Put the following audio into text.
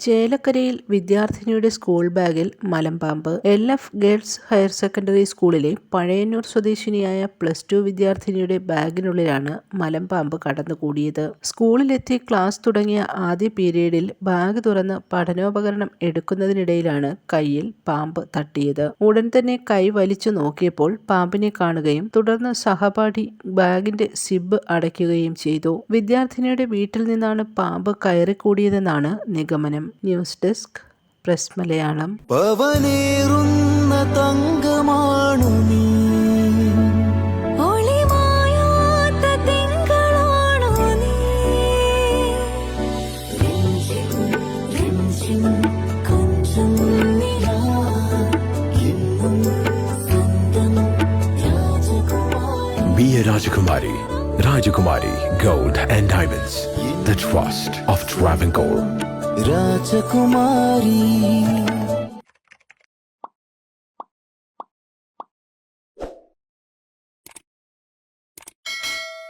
ചേലക്കരയിൽ വിദ്യാർത്ഥിനിയുടെ സ്കൂൾ ബാഗിൽ മലമ്പാമ്പ്. L. F. Girls higher secondary സ്കൂളിലെ പഴയന്നൂർ സ്വദേശിനിയായ പ്ലസ് ടു വിദ്യാർത്ഥിനിയുടെ ബാഗിനുള്ളിലാണ് മലമ്പാമ്പ് കടന്നുകൂടിയത്. സ്കൂളിലെത്തി ക്ലാസ് തുടങ്ങിയ ആദ്യ പീരീഡിൽ ബാഗ് തുറന്ന് പഠനോപകരണം എടുക്കുന്നതിനിടയിലാണ് കയ്യിൽ പാമ്പ് തട്ടിയത്. ഉടൻ തന്നെ കൈ വലിച്ചു നോക്കിയപ്പോൾ പാമ്പിനെ കാണുകയും തുടർന്ന് സഹപാഠി ബാഗിന്റെ സിബ് അടയ്ക്കുകയും ചെയ്തു. വിദ്യാർത്ഥിനിയുടെ വീട്ടിൽ നിന്നാണ് പാമ്പ് കയറിക്കൂടിയതെന്നാണ് നിഗമനം. ന്യൂസ് ഡെസ്ക് പ്രസ് മലയാളം പവനേറുന്ന തങ്കമാണു നീ എന്നും സ്വന്തം രാജകുമാരി. Rajakumari Gold and Diamonds. The trust of Travancore. രാജകുമാരി